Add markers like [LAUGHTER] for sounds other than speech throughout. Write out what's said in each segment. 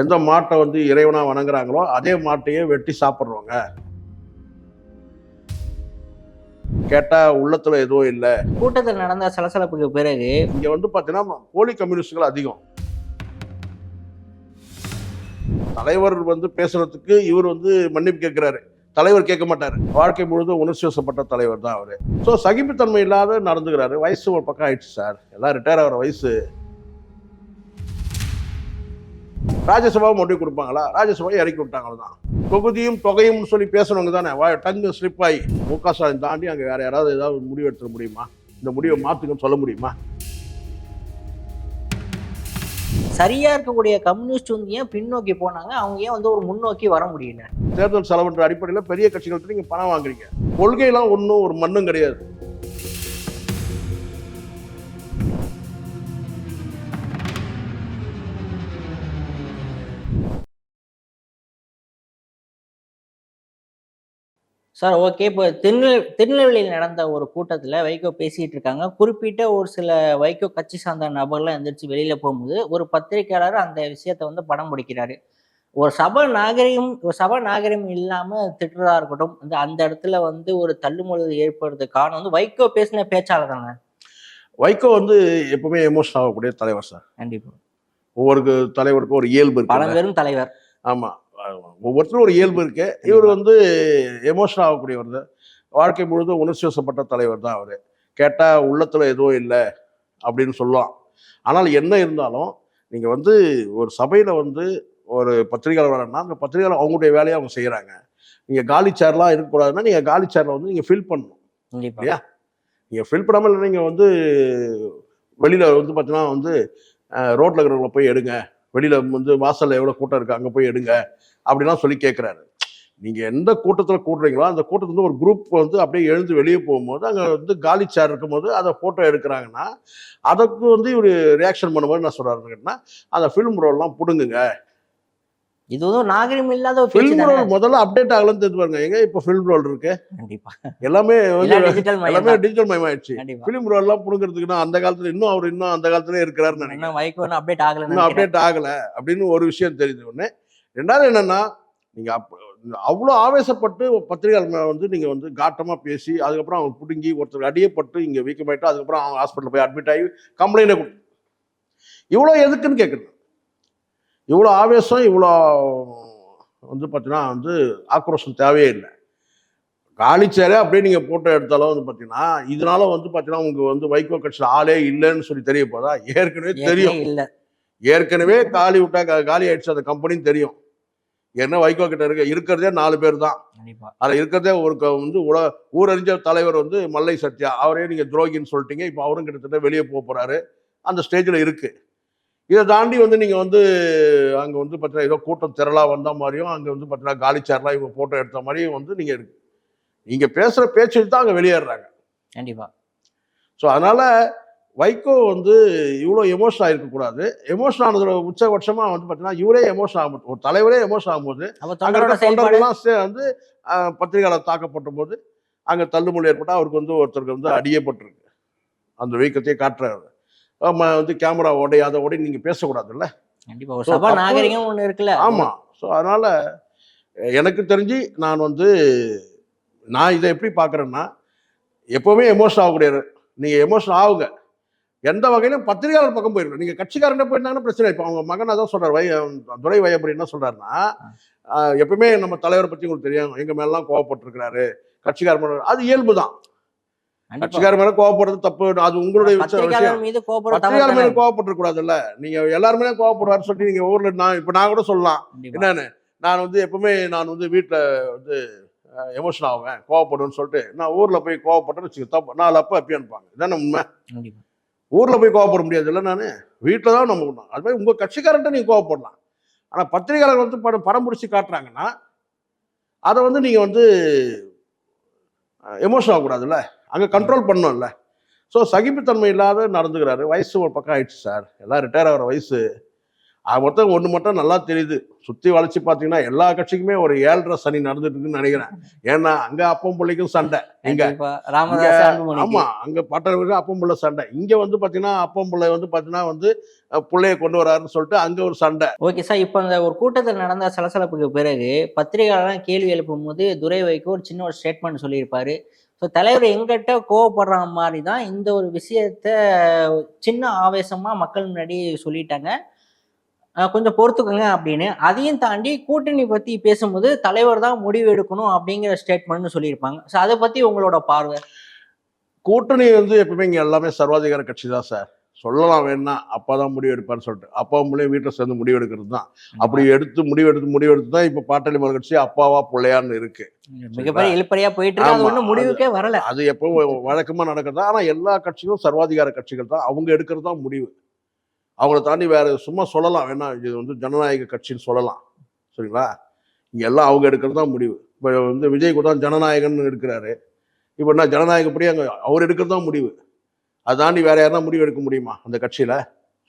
எந்த மாட்டை வந்து இறைவனா வணங்குறாங்களோ அதே மாட்டையே வெட்டி சாப்பிட்றவங்க. கேட்டா உள்ளத்துல எதுவும் இல்லை. கூட்டத்தில் நடந்த சலசலப்புக்கு பிறகு இங்க வந்து பாத்தீங்கன்னா போலி கம்யூனிஸ்டுகள் அதிகம். தலைவர் வந்து பேசுறதுக்கு இவர் வந்து மன்னிப்பு கேட்கிறாரு தலைவர் கேட்க மாட்டாரு. வாழ்க்கை முழுதும் உணர்ச்சி வசப்பட்ட தலைவர் தான் அவரு. ஸோ சகிப்புத்தன்மை இல்லாத நடந்துக்கிறாரு. வயசு ஒரு பக்கம் ஆயிடுச்சு சார். எல்லாம் ரிட்டையர் ஆகிற வயசு. ராஜ்யசபா முடிவு கொடுப்பாங்களா? ராஜ்யசபாவை இறக்கி விட்டாங்க அவ்வளவுதான். தொகுதியும் தொகையும் சொல்லி பேசுறவங்க தானே? டங்கு ஸ்லிப் ஆகி மு க ஸ்டாலின் தாண்டி அங்கே வேற யாராவது ஏதாவது முடிவு எடுத்துட முடியுமா? இந்த முடிவை மாத்துங்கன்னு சொல்ல முடியுமா? சரியா இருக்கக்கூடிய கம்யூனிஸ்ட் வந்து ஏன் பின்னோக்கி போனாங்க? அவங்க ஏன் வந்து ஒரு முன்னோக்கி வர முடியல? தேர்தல் செலவுன்ற அடிப்படையில் பெரிய கட்சிகள்கிட்ட நீங்க பணம் வாங்குறீங்க. கொள்கையெல்லாம் ஒன்றும் ஒரு மண்ணும் கிடையாது. Sir okay. இப்போ திருநெல் திருநெல்வேலியில் நடந்த ஒரு கூட்டத்தில் வைகோ பேசிட்டு இருக்காங்க குறிப்பிட்ட ஒரு சில வைகோ கட்சி சார்ந்த நபர்லாம் எந்திரிச்சு வெளியில போகும்போது ஒரு பத்திரிக்கையாளர் அந்த விஷயத்தை வந்து படம் பிடிக்கிறாரு ஒரு சபை நாகரிகம் ஒரு சபை நாகரிகம் இல்லாம திட்டுறதா இருக்கட்டும் வந்து அந்த இடத்துல வந்து ஒரு தள்ளுமுள்ளல் ஏற்படுறதுக்கு காரணம் வந்து வைகோ பேசின பேச்சாளர் தானே? வைகோ வந்து எப்பவுமே எமோஷன் ஆகக்கூடிய தலைவர் சார். கண்டிப்பா. ஒவ்வொரு தலைவருக்கும் ஒரு இயல்பு பழம்பெரும் தலைவர். ஆமா. ஒவ்வொருத்தரும் ஒரு இயல்பு இருக்கு. இவர் வந்து எமோஷன் ஆகக்கூடியவர். தான் வாழ்க்கை முழுதும் உணர்ச்சி வசப்பட்ட தலைவர் தான் அவர். கேட்டா உள்ளத்துல எதுவும் இல்லை அப்படின்னு சொல்லலாம். ஆனால் என்ன இருந்தாலும் நீங்க வந்து ஒரு சபையில வந்து ஒரு பத்திரிகையாளர் வரணும்னா அந்த பத்திரிகையாளர் அவங்களுடைய வேலையை அவங்க செய்யறாங்க நீங்க காலி சேர்லாம் இருக்கக்கூடாதுன்னா நீங்க காலி சேர்ல வந்து நீங்க ஃபில் பண்ணணும். இல்லையா? நீங்க ஃபில் பண்ணாமல் இல்லை நீங்க வந்து வெளியில வந்து பார்த்தீங்கன்னா வந்து ரோட்ல இருக்கிறவங்கள போய் எடுங்க. வெளியில் வந்து வாசலில் எவ்வளோ கூட்டம் இருக்குது அங்கே போய் எடுங்க அப்படிலாம் சொல்லி கேட்குறாரு நீங்கள் எந்த கூட்டத்தில் கூடுறீங்களோ அந்த கூட்டத்தில் ஒரு குரூப் வந்து அப்படியே எழுந்து வெளியே போகும்போது அங்கே வந்து காலி சேர் இருக்கும்போது அதை ஃபோட்டோ எடுக்கிறாங்கன்னா அதுக்கு வந்து இவர் ரியாக்ஷன் பண்ணும்போது என்ன சொல்றாருன்னு கேட்டா அந்த ஃபிலிம் ரோல்லாம் பிடுங்குங்க. இது ஒரு நாகரிகம் இல்லாத ஒரு ஃபிலிம் ரோல் முதல்ல அப்டேட் ஆகலன்னு தெரிஞ்சு பாருங்க எங்க இப்போ ஃபிலிம் ரோல் இருக்கு? கண்டிப்பா. எல்லாமே டிஜிட்டல் எல்லாமே டிஜிட்டல் மயமாயிடுச்சு. கண்டிப்பா. ஃபிலிம் ரோல்லாம் புடுங்கிறதுக்குன்னா அந்த காலத்துல இன்னும் அவர் இன்னும் அந்த காலத்துல இருக்கிறாருன்னு நினைக்கிறேன். வைகோ அப்டேட் ஆகல இன்னும் அப்டேட் ஆகல அப்படின்னு ஒரு விஷயம் தெரியுது ஒண்ணு ரெண்டாவது என்னன்னா நீங்க அவ்வளோ ஆவேசப்பட்டு பத்திரிகையாளர் வந்து நீங்க வந்து காட்டமா பேசி அதுக்கப்புறம் அவங்க பிடுங்கி ஒருத்தர் அடியப்பட்டு இங்க வீக்கமாயிட்டு அதுக்கப்புறம் அவங்க ஹாஸ்பிட்டல் போய் அட்மிட் ஆகி கம்ப்ளைண்ட் இவ்வளோ எதுக்குன்னு கேட்குறது இவ்வளோ ஆவேசம் இவ்வளோ வந்து பார்த்தீங்கன்னா வந்து ஆக்ரோஷம் தேவையே இல்லை. காலிச்சேரே அப்படியே நீங்க போட்டோ எடுத்தாலும் வந்து பார்த்தீங்கன்னா இதனால வந்து பார்த்தீங்கன்னா உங்க வந்து வைகோ கட்சியில் ஆளே இல்லைன்னு சொல்லி தெரிய போதா? ஏற்கனவே தெரியும். இல்ல. ஏற்கனவே காலி விட்டா காலி ஆயிடுச்சு அந்த கம்பெனின்னு தெரியும். என்ன வைகோ கிட்ட இருக்க இருக்கிறதே நாலு பேர் தான். அதுல இருக்கிறதே ஒரு க- வந்து உல ஊரறிஞ்ச தலைவர் வந்து மல்லை சத்யா அவரே நீங்க துரோகின்னு சொல்லிட்டீங்க இப்போ அவரும் கிட்டத்தட்ட வெளியே போக போறாரு. அந்த ஸ்டேஜ்ல இருக்கு. இதை தாண்டி வந்து நீங்க வந்து அங்க வந்து பார்த்தீங்கன்னா ஏதோ கூட்டம் திரளா வந்த மாதிரியும் அங்க வந்து பார்த்தீங்கன்னா காலி சேர்லாம் இவங்க போட்டோ எடுத்த மாதிரியும் வந்து நீங்க இருக்கு. நீங்க பேசுற பேச்சு தான் அங்க வெளியேறாங்க கண்டிப்பா. ஸோ அதனால வைகோ வந்து இவ்வளோ எமோஷன் ஆயிருக்கக்கூடாது எமோஷன் ஆனதோட உச்சபட்சமாக வந்து பார்த்தீங்கன்னா இவரே எமோஷன் ஆகும்போது ஒரு தலைவரே எமோஷன் ஆகும்போது அங்க தொண்டர்கள்லாம் வந்து பத்திரிகையாளர் தாக்கப்பட்ட போது அங்க தள்ளுமுள்ளு ஏற்பட்டா அவருக்கு வந்து ஒருத்தருக்கு வந்து அடியப்பட்டிருக்கு. அந்த வீக்கத்தையே காட்டுறாரு வந்து கேமரா உடையாத உடைய நீங்க பேசக்கூடாதுல்ல. கண்டிப்பா ஒரு So, சபா அப்போ- நாகரிகம் ஒண்ணு இருக்குல்ல. ஆமா. ஸோ அதனால எனக்கு தெரிஞ்சு நான் வந்து நான் இதை எப்படி பார்க்குறேன்னா எப்பவுமே எமோஷன் ஆகக்கூடியது நீங்க எமோஷன் ஆகுங்க. எந்த வகையிலும் பத்திரிகையாளர் பக்கம் போயிருக்கணும் நீங்க கட்சிக்காரனே போயிருந்தாங்கன்னா பிரச்சனை. இப்போ அவங்க மகன் அதான் சொல்றாரு வை துரை வையப்படி என்ன சொல்றாருன்னா ஆஹ், எப்பவுமே நம்ம தலைவரை பத்தி உங்களுக்கு தெரியும். எங்க மேலாம் கோவப்பட்டிருக்கிறாரு. கட்சிக்காரர் அது இயல்பு தான் கட்சிக்காரர் மேல கோவப்படுறது தப்பு. அது உங்களுடைய பத்திரிகையாளர் மீது பத்திரிகையாளர் மேல கோவப்பட்டு கூடாதுல்ல நீங்க எல்லாருமே கோவப்படுவாரு சொல்லி நீங்க ஊர்ல நான் இப்ப நான் கூட சொல்லலாம். என்னன்னு? நான் வந்து எப்பவுமே நான் வந்து வீட்டில் வந்து எமோஷன் ஆவேன். கோவப்படுவேன்னு சொல்லிட்டு நான் ஊரில் போய் கோவப்பட்டேன்னு வச்சுக்க தப்பு. நாலு அப்போ அப்பி அனுப்பாங்க இதானே உண்மை? ஊரில் போய் கோவப்பட முடியாது இல்லை நான்? வீட்டில் தான் நம்ம பண்ணணும் அது மாதிரி உங்கள் கட்சிக்காரன்ட்ட நீங்கள் கோவப்படலாம். ஆனால் பத்திரிகையாளர் வந்து படம் படம் பிடிச்சி காட்டுறாங்கன்னா அதை வந்து நீங்கள் வந்து எமோஷன் ஆகக்கூடாதுல்ல? அங்கே கண்ட்ரோல் பண்ணணும்ல ஸோ சகிப்புத்தன்மை இல்லாத நடந்துக்கிறாரு. வயசு ஒரு பக்கம் ஆயிடுச்சு சார் எல்லாம் ரிட்டையர் ஆகிற வயசு. அது மொத்தம் ஒண்ணு மட்டும் நல்லா தெரியுது. சுத்தி வளைச்சு பாத்தீங்கன்னா எல்லா கட்சிக்குமே ஒரு ஏழரை சனி நடந்துட்டு இருக்குன்னு நினைக்கிறேன். ஏன்னா அங்க அப்பம் பிள்ளைக்கும் சண்டை. இங்க- அன்புமணிக்கு. ஆமா அங்க பட்டணம் அப்பம் பிள்ளை சண்டை. இங்க வந்து பாத்தீங்கன்னா அப்பம் பிள்ளை வந்து பாத்தீங்கன்னா வந்து பிள்ளைய கொண்டு வராருன்னு சொல்லிட்டு அங்க ஒரு சண்டை. ஓகே சார் இப்போ அந்த ஒரு கூட்டத்தில் நடந்த சலசலப்புக்கு பிறகு பத்திரிகையாளர்லாம் கேள்வி எழுப்பும் போது துரை வைக்கோ ஒரு சின்ன ஒரு ஸ்டேட்மெண்ட் சொல்லியிருப்பாரு. ஸோ தலைவர் எங்கிட்ட கோவப்படுற மாதிரி தான் இந்த ஒரு விஷயத்த சின்ன ஆவேசமா மக்கள் முன்னாடி சொல்லிட்டாங்க. கொஞ்சம் பொறுத்துக்கோங்க அப்படின்னு. அதையும் தாண்டி கூட்டணி பத்தி பேசும்போது தலைவர் தான் முடிவு எடுக்கணும் அப்படிங்கிற ஸ்டேட்மெண்ட்னு சொல்லியிருப்பாங்க. ஸோ அதை பத்தி உங்களோட பார்வை? கூட்டணி வந்து எப்பவுமே இங்க எல்லாமே சர்வாதிகார கட்சி தான் சார். சொல்லலாம் வேணா அப்பாதான் முடிவு எடுப்பார்னு சொல்லிட்டு. அப்பா பிள்ளையும் வீட்டில் சேர்ந்து முடிவு எடுக்கிறது தான். அப்படி எடுத்து முடிவு எடுத்து முடிவு எடுத்து தான் இப்ப பாட்டாளி மக்கள் கட்சி அப்பாவா பிள்ளையான்னு இருக்கு. மிகப்பெரிய இழுப்பறியா போயிட்டு முடிவுக்கே வரல. அது எப்பவும் வழக்கமா நடக்கிறது ஆனா எல்லா கட்சிகளும் சர்வாதிகார கட்சிகள் தான். அவங்க எடுக்கிறது தான் முடிவு. அவங்கள தாண்டி வேற சும்மா சொல்லலாம். வேணா இது வந்து ஜனநாயக கட்சின்னு சொல்லலாம். சரிங்களா? இங்க எல்லாம் அவங்க எடுக்கிறது தான் முடிவு. இப்போ வந்து விஜய் கூட தான் ஜனநாயகன் எடுக்கிறாரு. இப்போ என்ன ஜனநாயகப்படி அங்க அவர் எடுக்கிறது தான் முடிவு. அதை தாண்டி வேற யாருன்னா முடிவு எடுக்க முடியுமா அந்த கட்சியில?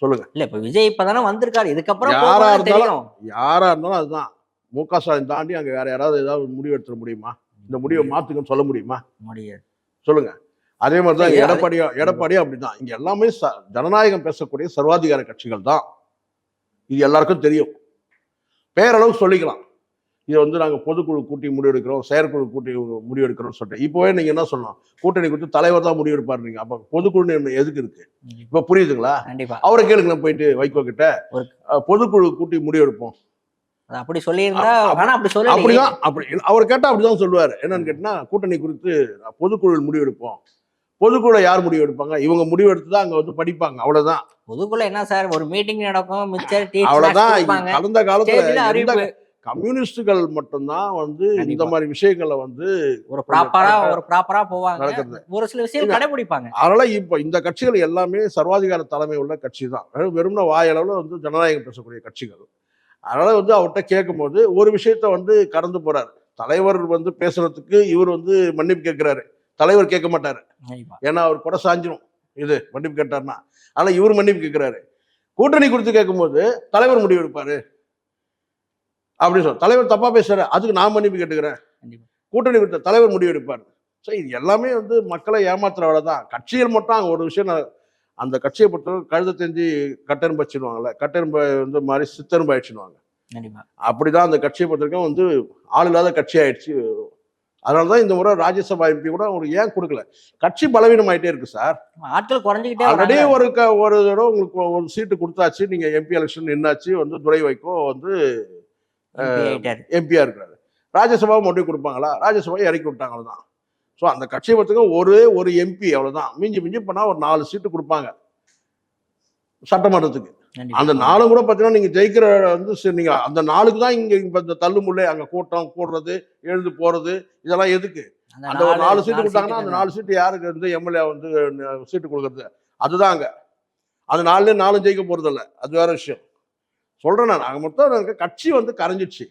சொல்லுங்க. இல்ல இப்ப விஜய் இப்பதானே வந்திருக்காரு. இதுக்கப்புறம் யாரா போகும்போது இருந்தாலும் தெரியும். யாரா இருந்தாலும் அதுதான். மு க ஸ்டாலின் தாண்டி அங்க வேற யாராவது ஏதாவது முடிவு எடுத்துட முடியுமா? இந்த முடிவை மாத்துக்கன்னு சொல்ல முடியுமா? முடியாது. சொல்லுங்க. அதே மாதிரி தான் இல்ல, அது- எடப்பாடியும் எடப்பாடியும் அப்படிதான். இங்க எல்லாமே ஜனநாயகம் பேசக்கூடிய சர்வாதிகார கட்சிகள் தான். இது எல்லாருக்கும் தெரியும். பேரளவு சொல்லிக்கலாம். இது வந்து நாங்க பொதுக்குழு கூட்டி முடிவெடுக்கிறோம் செயற்குழு கூட்டி முடிவெடுக்கிறோம்னு சொல்லிட்டு. இப்போவே நீங்க என்ன சொல்லலாம்? கூட்டணி கொடுத்து தலைவர் தான் முடிவெடுப்பாரு நீங்க. அப்ப பொதுக்குழு எதுக்கு இருக்கு? இப்ப புரியுதுங்களா? அவரை கேளுங்க போயிட்டு வைகோ கிட்ட. பொதுக்குழு கூட்டி முடிவெடுப்போம். அப்படி சொல்லியிருந்தா அப்படி சொல்லி அப்படிதான் அப்படி அவர் கேட்டா அப்படிதான் சொல்லுவாரு. என்னன்னு கேட்டா கூட்டணி குறித்து பொதுக்குழு முடிவெடுப்போம். பொதுக்குழு யார் முடிவு எடுப்பாங்க? இவங்க முடிவு எடுத்து தான் அங்க வந்து படிப்பாங்க. அவ்வளவுதான். பொதுக்குள்ள என்ன சார்? ஒரு மீட்டிங் நடக்கும். மிச்சர் கொடுப்பாங்க. கடந்த காலத்துல கம்யூனிஸ்டுகள் மட்டும்தான் வந்து இந்த. மாதிரி விஷயங்களை வந்து ஒரு ப்ராப்பரா ஒரு ப்ராப்பரா போவாங்க. நடக்கிறது. ஒரு சில விஷயம். கடைபிடிப்பாங்க. அதனால இப்ப இந்த கட்சிகள் எல்லாமே சர்வாதிகார தலைமை உள்ள கட்சி தான் வெறும் வெறும்ன வாயளவுல வந்து ஜனநாயகம் பேசக்கூடிய கட்சிகள். அதனால வந்து அவர்கிட்ட கேட்கும்போது ஒரு விஷயத்த வந்து கடந்து போறாரு. தலைவர் வந்து பேசுறதுக்கு இவர் வந்து மன்னிப்பு கேட்கிறாரு. தலைவர் கேட்க மாட்டாரு. ஏன்னா அவர் கூட சாஞ்சிரும். இது மன்னிப்பு கேட்டார்னா. ஆனா இவர் மன்னிப்பு கேட்கிறாரு கூட்டணி குறித்து கேட்கும்போது தலைவர் முடிவு எடுப்பாரு. அப்படின்னு சொல்ல தலைவர் தப்பா பேசுறாரு. அதுக்கு நான் மன்னிப்பு கேட்டுக்கிறேன். கூட்டணி குறித்த தலைவர் முடிவு எடுப்பார். ஸோ இது எல்லாமே வந்து மக்களை ஏமாத்துற வேலை தான். கட்சியில் மட்டும் அங்கே ஒரு விஷயம் நான் அந்த கட்சியை பொறுத்தவரை கழுத தெரிஞ்சு கட்டெரும்பு வச்சிருவாங்கல்ல கட்டெரும்பு வந்து மாதிரி சித்தெரும்பு ஆயிடுச்சுருவாங்க கண்டிப்பா. அப்படிதான் அந்த கட்சியை பொறுத்த வரைக்கும் வந்து ஆள் இல்லாத கட்சி ஆயிடுச்சு. அதனால தான் இந்த முறை ராஜ்யசபா எம்பி கூட ஒரு ஏன் கொடுக்கல? கட்சி பலவீனம் ஆயிட்டே இருக்கு சார். ஆட்கள் குறைஞ்சிக்கிட்டே ஆல்ரெடி ஒரு க ஒரு தடவை உங்களுக்கு ஒரு சீட்டு கொடுத்தாச்சு நீங்க எம்பி எலெக்ஷன் நின்னாச்சு வந்து துரை வைக்கோ வந்து MP ஆயிட்டாரு. எம்பியா இருக்கிறாரு ராஜ்யசபா மட்டும் கொடுப்பாங்களா? ராஜ்யசபா இறக்கி விட்டாங்க அவ்வளவுதான். ஸோ அந்த கட்சியை பொறுத்தவரைக்கும் ஒரு ஒரு எம்பி அவ்வளவுதான். மிஞ்சி மிஞ்சி பண்ணா ஒரு நாலு சீட்டு கொடுப்பாங்க. சட்டமன்றத்துக்கு. அந்த நாலும் கூட பார்த்தீங்கன்னா நீங்க ஜெயிக்கிற வந்து சரி, நீங்க அந்த நாளுக்கு தான் இங்க இப்ப இந்த தள்ளுமுள்ளே அங்க கூட்டம் கூடுறது எழுந்து போறது இதெல்லாம் எதுக்கு? அந்த ஒரு நாலு சீட்டு கொடுத்தாங்கன்னா அந்த நாலு சீட்டு யாருக்கு வந்து எம்எல்ஏ வந்து சீட்டு கொடுக்கறது? அதுதான் அங்க அது நாலுல நாலும் ஜெயிக்க போறது இல்ல அது வேற விஷயம். சொல்றேன் நான். அங்க மொத்தம் எனக்கு கட்சி வந்து கரைஞ்சிடுச்சு.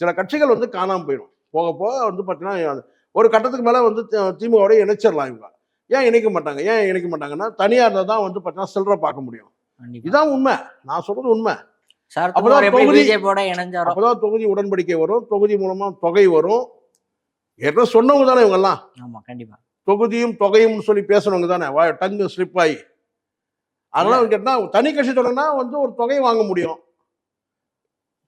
சில கட்சிகள் வந்து காணாம போயிடும். போக போக வந்து பாத்தீங்கன்னா ஒரு கட்டத்துக்கு மேல வந்து திமுகவோட இணைச்சிடலாம் இவங்க. ஏன் இணைக்க மாட்டாங்க? ஏன் இணைக்க மாட்டாங்கன்னா தனியா இருந்தா தான் வந்து பாத்தீங்கன்னா சில்லற பார்க்க முடியும். இதான் உண்மை. நான் சொல்றது உண்மை. சார் அப்பதான் தொகுதி- உடன்படிக்கை வரும். தொகுதி மூலமா தொகை வரும். ஏற்கனவே சொன்னவங்க தானே இவங்க எல்லாம் ஆமா கண்டிப்பா. தொகுதியும் தொகையும் சொல்லி பேசுறவங்க தானே. டங்கு ஸ்லிப் ஆகி அதனால அவங்க கேட்டா தனி கட்சி தொடங்கினா வந்து ஒரு தொகையை வாங்க முடியும்.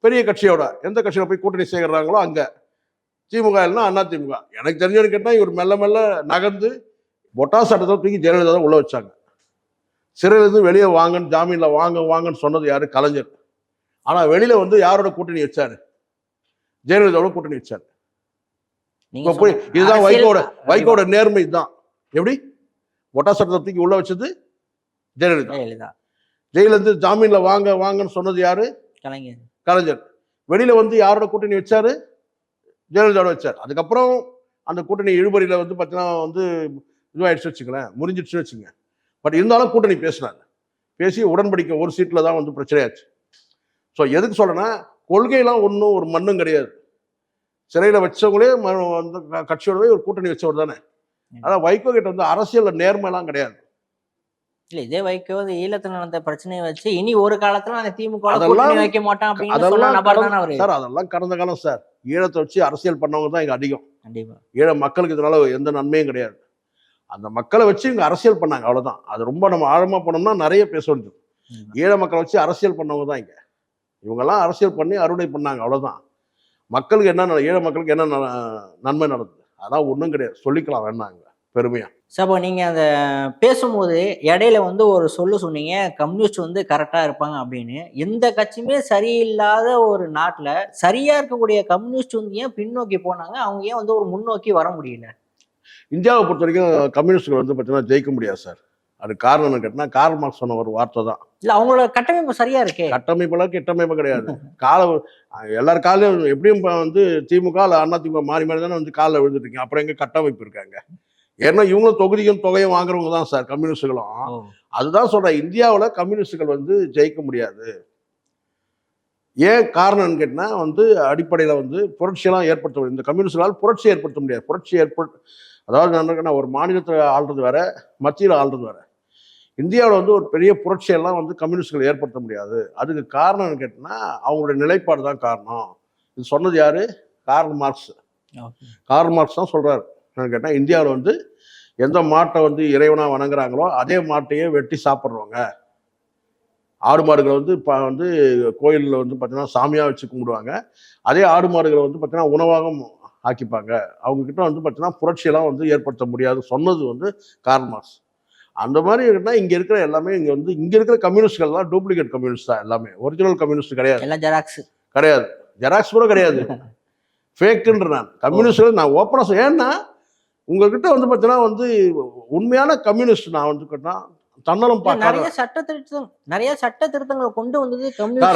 பெரிய கட்சியோட எந்த கட்சியில போய் கூட்டணி சேர்கிறாங்களோ அங்க. திமுக இல்லைன்னா அண்ணா திமுக. எனக்கு தெரிஞ்சவனு கேட்டா இவர் மெல்ல மெல்ல நகர்ந்து பொட்டா சட்டத்தை தூக்கி ஜெயலலிதா தான் உள்ள வச்சாங்க. சிறையிலிருந்து வெளியே வாங்கன்னு ஜாமீன்ல வாங்க வாங்கன்னு சொன்னது யாரு? கலைஞர். ஆனா வெளியில வந்து யாரோட கூட்டணி வச்சாரு? ஜெயலலிதாவோட கூட்டணி வச்சாரு. இப்ப போய் இதுதான் வைகோட. வைகோட நேர்மை தான் எப்படி? ஒட்டா சட்டத்தை தூக்கி உள்ள வச்சது ஜெயலலிதா. ஜெயலலிதா. ஜெயிலிருந்து ஜாமீன்ல வாங்க வாங்கன்னு சொன்னது யாரு? கலைஞர். கலைஞர். வெளியில வந்து யாரோட கூட்டணி வச்சாரு? ஜெயலலிதாவோட வச்சார். அதுக்கப்புறம் அந்த கூட்டணி இழுபறியில வந்து பார்த்தீங்கன்னா வந்து இதுவாயிடுச்சு வச்சுங்களேன் முறிஞ்சிடுச்சுன்னு வச்சுங்க பட் இருந்தாலும் கூட்டணி பேசினாங்க. பேசி உடன்படிக்கை ஒரு சீட்டில் தான் வந்து பிரச்சனையாச்சு. ஸோ எதுக்கு சொல்றேன்னா கொள்கையெல்லாம் ஒன்றும் ஒரு மண்ணும் கிடையாது. சிறையில் வச்சவங்களே வந்து கட்சியோடவே ஒரு கூட்டணி வச்சவர் தானே. அதான் வைகோ கிட்ட வந்து அரசியல்ல நேர்மைலாம் கிடையாது. இல்ல இதே வைக்கோ ஈழத்துல நடந்த பிரச்சனையை வச்சு இனி ஒரு காலத்துல அந்த திமுக அதெல்லாம் வைக்க மாட்டான் அப்படின்னு சார் அதெல்லாம் கடந்த காலம் சார். ஈழத்தை வச்சு அரசியல் பண்ணவங்க தான் இங்க அதிகம். கண்டிப்பா. ஈழ மக்களுக்கு இதனால எந்த நன்மையும் கிடையாது. அந்த மக்களை வச்சு இங்க அரசியல் பண்ணாங்க அவ்வளவுதான். அது ரொம்ப நம்ம ஆழமா போனோம்னா நிறைய பேச வேண்டியது. ஈழ மக்களை வச்சு அரசியல் பண்ணவங்க தான் இங்க. இவங்கெல்லாம் அரசியல் பண்ணி அறுவடை பண்ணாங்க அவ்வளவுதான். மக்களுக்கு என்ன ஈழ மக்களுக்கு என்ன நன்மை நடந்தது? அதான் ஒண்ணும் கிடையாது. சொல்லிக்கலாம் வேணாங்க. பெருமையா. சார் அப்போ நீங்க அந்த பேசும்போது இடையில வந்து ஒரு சொல்லு சொன்னீங்க கம்யூனிஸ்ட் வந்து கரெக்டா இருப்பாங்க அப்படின்னு. எந்த கட்சியுமே சரியில்லாத ஒரு நாட்டுல சரியா இருக்கக்கூடிய கம்யூனிஸ்ட் வந்து ஏன் பின்னோக்கி போனாங்க? அவங்க ஏன் வந்து ஒரு முன்னோக்கி வர முடியல? இந்தியாவை பொறுத்த வரைக்கும் கம்யூனிஸ்டுகள் வந்து பார்த்தீங்கன்னா ஜெயிக்க முடியாது சார். அது காரணம் என்ன கேட்டினா கார்ல் மார்க்ஸ் சொன்ன ஒரு வார்த்தை தான். இல்ல அவங்களோட கட்டமைப்பு சரியா இருக்கே? கட்டமைப்பெல்லாம் கெட்டமைப்பு கிடையாது. [LAUGHS] கால எல்லார் காலையும் எப்படியும் இப்ப வந்து திமுக இல்ல அண்ணா திமுக மாறி மாறி தானே வந்து காலில் விழுந்துட்டு அப்புறம் எங்க கட்டமைப்பு இருக்காங்க? ஏன்னா இவங்களும் தொகுதியும் தொகையும் வாங்குறவங்க தான் சார் கம்யூனிஸ்டுகளும். அதுதான் சொல்றேன். இந்தியாவுல கம்யூனிஸ்டுகள் வந்து ஜெயிக்க முடியாது. ஏன் காரணம்னு கேட்டினா வந்து அடிப்படையில் வந்து புரட்சியெல்லாம் ஏற்படுத்த முடியும் இந்த கம்யூனிஸ்டுகளால் புரட்சி ஏற்படுத்த முடியாது. புரட்சி ஏற்பட் அதாவது என்ன இருக்குன்னா, ஒரு மாநிலத்தில் ஆள்றது வேற மத்தியில் ஆள்றது வேற. இந்தியாவில் வந்து ஒரு பெரிய புரட்சியெல்லாம் வந்து கம்யூனிஸ்டுகள் ஏற்படுத்த முடியாது. அதுக்கு காரணம்னு கேட்டினா அவங்களுடைய நிலைப்பாடு தான் காரணம். இது சொன்னது யாரு? Karl Marx. கார்ல் மார்க்ஸ் தான் சொல்றாரு. என்னன்னு கேட்டால் இந்தியாவில் வந்து எந்த மாட்டை வந்து இறைவனா வணங்குறாங்களோ அதே மாட்டையே வெட்டி சாப்பிட்றவங்க. ஆடு மாடுகளை வந்து இப்போ வந்து கோயிலில் வந்து பார்த்தீங்கன்னா சாமியாக வச்சு கும்பிடுவாங்க. அதே ஆடு மாடுகளை வந்து பார்த்தீங்கன்னா உணவாக ஆக்கிப்பாங்க. அவங்க கிட்ட வந்து பார்த்தீங்கன்னா புரட்சியெல்லாம் வந்து ஏற்படுத்த முடியாது. சொன்னது வந்து கார்ல் மார்க்ஸ். அந்த மாதிரி இருக்குன்னா இங்கே இருக்கிற எல்லாமே இங்கே வந்து இங்கே இருக்கிற கம்யூனிஸ்ட்கள்லாம் டூப்ளிகேட் கம்யூனிஸ்ட் தான் எல்லாமே. ஒரிஜினல் கம்யூனிஸ்ட் கிடையாது. எல்லாம் ஜெராக்ஸ். கிடையாது. ஜெராக்ஸ் கூட கிடையாது. [LAUGHS] ஃபேக்குன்ற நான். கம்யூனிஸ்ட் நான் ஓப்பனாக ஏன்னா உங்ககிட்ட வந்து பார்த்தீங்கன்னா வந்து உண்மையான கம்யூனிஸ்ட் நான் வந்து கேட்டா தன்னலம் நிறைய சட்ட திருத்தம் நிறைய சட்ட திருத்தங்களை கொண்டு வந்தது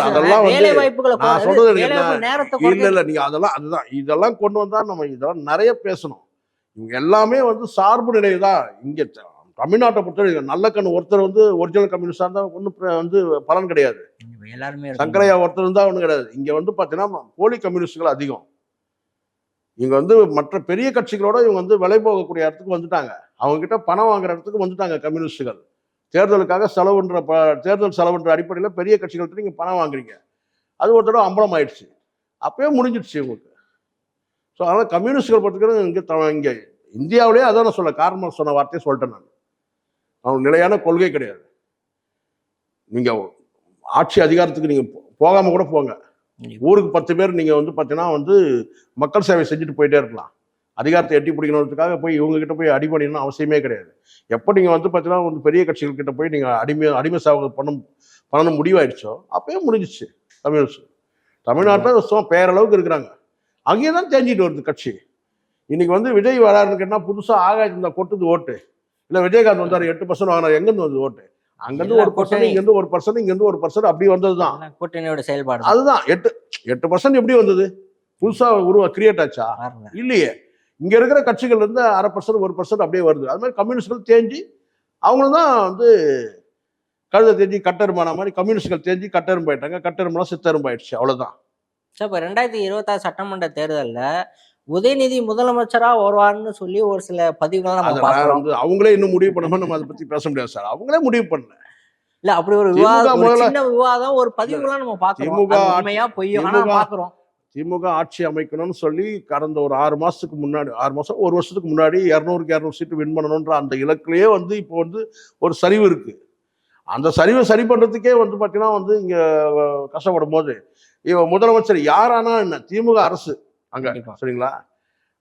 அதெல்லாம் வேலை வாய்ப்புகளை நேரத்தை இல்ல இல்ல நீங்க அதெல்லாம் அதுதான். இதெல்லாம் கொண்டு வந்தா நம்ம இதெல்லாம் நிறைய பேசணும். இவங்க எல்லாமே வந்து சார்பு நிலை தான் இங்க தமிழ்நாட்டை பொறுத்தவரைக்கும் நல்ல கண்ணு. ஒருத்தர் வந்து ஒரிஜினல் கம்யூனிஸ்டா இருந்தா ஒன்றும் வந்து பலன் கிடையாது. எல்லாருமே. சங்கரையா ஒருத்தர் இருந்தா ஒன்றும் கிடையாது. இங்க வந்து பாத்தீங்கன்னா போலி கம்யூனிஸ்டுகள் அதிகம். இங்க வந்து மற்ற பெரிய கட்சிகளோட இவங்க வந்து விலை போகக்கூடிய இடத்துக்கு வந்துட்டாங்க. அவங்க கிட்ட பணம் வாங்குற இடத்துக்கு வந்துட்டாங்க கம்யூனிஸ்டுகள். தேர்தலுக்காக செலவுன்ற ப தேர்தல் செலவுன்ற அடிப்படையில் பெரிய கட்சிகள்கிட்ட நீங்க பணம் வாங்குறீங்க. அது ஒரு தடவை அம்பலம் ஆயிடுச்சு அப்பயே முடிஞ்சிடுச்சு உங்களுக்கு ஸோ அதனால் கம்யூனிஸ்டுகள் பொறுத்தவரைக்கும் இங்கே த இங்கே இந்தியாவிலேயே அதான் நான் சொல்ல காரணம் சொன்ன வார்த்தையை சொல்லிட்டேன் நான். அவங்க நிலையான கொள்கை கிடையாது. நீங்க ஆட்சி அதிகாரத்துக்கு நீங்க போ- போகாம கூட போங்க. ஊருக்கு பத்து பேர் நீங்க வந்து பார்த்தீங்கன்னா வந்து மக்கள் சேவை செஞ்சுட்டு போயிட்டே இருக்கலாம். அதிகாரத்தை எட்டி பிடிக்கணுன்றதுக்காக போய் இவங்க கிட்ட போய் அடிபணிக்கணும் அவசியமே கிடையாது. எப்போ நீங்க வந்து பார்த்தீங்கன்னா வந்து பெரிய கட்சிகள் கிட்ட போய் நீங்க அடிமை அடிமை சேவை பண்ண பண்ணணும் முடிவாயிடுச்சோ அப்பயே முடிஞ்சிச்சு கம்யூனிஸ்ட் தமிழ்நாட்டில் சும்மா பேரளவுக்கு இருக்கிறாங்க. அங்கேயே தான் தெரிஞ்சிட்டு வருது கட்சி. இன்னைக்கு வந்து விஜய் வராருன்னு கேட்டா புதுசா ஆகாயம் இருந்தா கொட்டுது ஓட்டு. இல்ல விஜயகாந்த் வந்தாரு எட்டு பர்சன்ட் வாங்கினாரு எங்கிருந்து வந்து ஓட்டு? அங்கிருந்து ஒரு பர்சன்ட். இங்கிருந்து ஒரு பர்சன்ட் இங்கிருந்து ஒரு பர்சன்ட் அப்படி வந்ததுதான். எல்லாம் கூட்டணியோட செயல்பாடு தான். அதுதான் எட்டு எட்டு பர்சன்ட் எப்படி வந்தது? புதுசா உருவா கிரியேட் ஆச்சா. இல்லையே. இங்க இருக்கிற கட்சிகள் இருந்து அரை பர்சன்ட் ஒரு பர்சன்ட் அப்படியே வருது. அது மாதிரி கம்யூனிஸ்ட்கள் தேஞ்சி அவங்களும் தான் வந்து கழுதை தேஞ்சி கட்டெருமான மாதிரி கம்யூனிஸ்ட்கள் தேஞ்சி கட்டெரும்பு ஆயிட்டாங்க. கட்டெரும்புலாம் சித்தெரும்பு ஆயிடுச்சு. அவ்வளவுதான். சார் இப்போ ரெண்டாயிரத்தி இருபத்தாறு சட்டமன்ற தேர்தல்ல உதயநிதி முதலமைச்சரா வருவார்னு சொல்லி ஒரு சில பதிவுகள் வந்து அவங்களே இன்னும் முடிவு பண்ணாம நம்ம அதை பத்தி பேச முடியாது சார். அவங்களே முடிவு பண்ணல. இல்ல அப்படி ஒரு விவாதம் விவாதம் ஒரு பதிவுலாம் நம்ம பாக்குறோம் உண்மையா பொய்யோ ஆனா திமுக பாக்குறோம் திமுக ஆட்சி அமைக்கணும்னு சொல்லி கடந்த ஒரு ஆறு மாசத்துக்கு முன்னாடி ஆறு மாசம் ஒரு வருஷத்துக்கு முன்னாடி இரநூறுக்கு இரநூறு சீட்டு வின் பண்ணணுன்ற அந்த இலக்குலயே வந்து இப்போ வந்து ஒரு சரிவு இருக்கு. அந்த சரிவை சரி பண்றதுக்கே வந்து பாத்தீங்கன்னா வந்து இங்க கஷ்டப்படும் போது இவ முதலமைச்சர் யாரானா என்ன? திமுக அரசு. அங்க. சரிங்களா?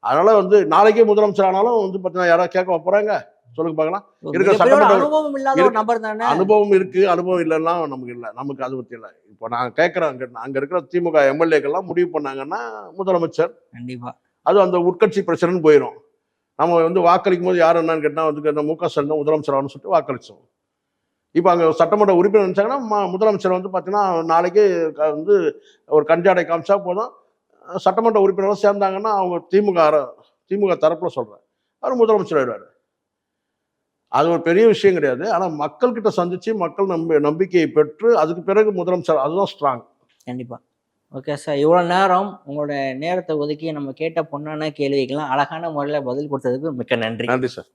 அதனால வந்து நாளைக்கே முதலமைச்சர் ஆனாலும் வந்து பாத்தீங்கன்னா யாராவது கேட்க போறாங்க? சொல்லுங்க பார்க்கலாம். இருக்கு. அனுபவம் இருக்கு அனுபவம் இல்லைன்னா நமக்கு இல்லை நமக்கு அது பத்தி இல்லை. இப்போ நான் கேட்குறேன் அங்க அங்க இருக்கிற திமுக எம்எல்ஏக்கெல்லாம் முடிவு பண்ணாங்கன்னா முதலமைச்சர். கண்டிப்பா. அது அந்த உட்கட்சி பிரச்சனைன்னு போயிடும் நம்ம வந்து வாக்களிக்கும் போது யார் என்னன்னு கேட்டால் வந்து அந்த மு க ஸ்டாலின் முதலமைச்சர் ஆகணும்னு சொல்லிட்டு வாக்களிச்சோம். இப்போ அங்கே சட்டமன்ற உறுப்பினர் நினைச்சாங்கன்னா முதலமைச்சர் வந்து பார்த்தீங்கன்னா நாளைக்கு வந்து ஒரு கஞ்சாடை காமிச்சா போதும். சட்டமன்ற உறுப்பினரும் சேர்ந்தாங்கன்னா அவங்க திமுக திமுக தரப்புல சொல்றேன். அவர் முதலமைச்சர் ஆயிடுவார். அது ஒரு பெரிய விஷயம் கிடையாது. ஆனால் மக்கள்கிட்ட சந்திச்சு மக்கள் நம்பி நம்பிக்கையை பெற்று அதுக்கு பிறகு முதலமைச்சர் அதுதான் ஸ்ட்ராங் கண்டிப்பா. ஓகே சார் இவ்வளோ நேரம் உங்களோட நேரத்தை ஒதுக்கி நம்ம கேட்ட பொண்ணான கேள்விக்கெல்லாம் அழகான முறையில் பதில் கொடுத்ததுக்கு மிக்க நன்றி. நன்றி சார்